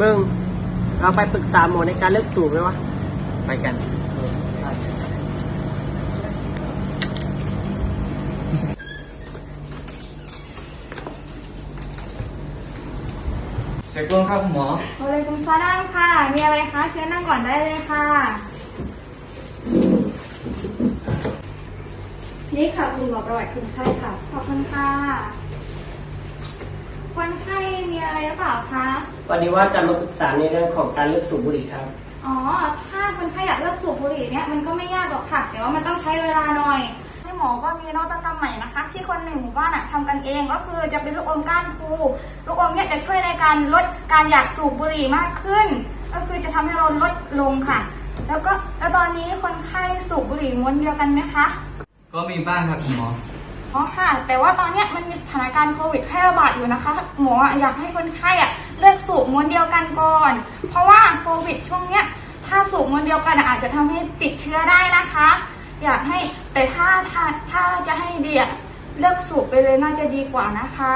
มึง เราไปปรึกษาหมอในการเลิกสูบไหมวะ ไปกันเช็คกล้องครับคุณหมอวะเลยกุมซาลามค่ะ มีอะไรคะเชิญนั่งก่อนได้เลยค่ะ นี่ค่ะคุณหมอประวัติคนไข้ค่ะ ขอบคุณค่ะ หรือเปล่าคะ วันนี้ว่าจะมาปรึกษาในเรื่องของการเลิกสูบบุหรี่ครับ อ๋อ ถ้าคนไข้อยากเลิกสูบบุหรี่เนี่ยมันก็ไม่ยากหรอกค่ะ แต่ว่ามันต้องใช้เวลาหน่อยให้หมอก็มีนวัตกรรมใหม่นะคะ ที่คนในหมู่บ้านอะทำกันเองก็คือจะเป็นลูกอมก้านภูลูกอมเนี่ยจะช่วยในการลดการอยากสูบบุหรี่มากขึ้น ก็คือจะทำให้เราลดลงค่ะ แล้วก็แล้วตอนนี้คนไข้สูบบุหรี่ม้วนเดียวกันไหมคะ ก็มีบ้างครับคุณหมอ อ๋อค่ะ แต่ว่าตอนเนี้ยมันมีสถานการณ์โควิดแพร่ระบาดอยู่นะคะ หมออยากให้คนไข้อะเลิกสูบมวนเดียวกันก่อน เพราะว่าโควิดช่วงเนี้ยถ้าสูบมวนเดียวกันอาจจะทำให้ติดเชื้อได้นะคะ อยากให้แต่ถ้าถ้าถ้าจะให้ดียเลิกสูบไปเลยน่าจะดีกว่านะคะ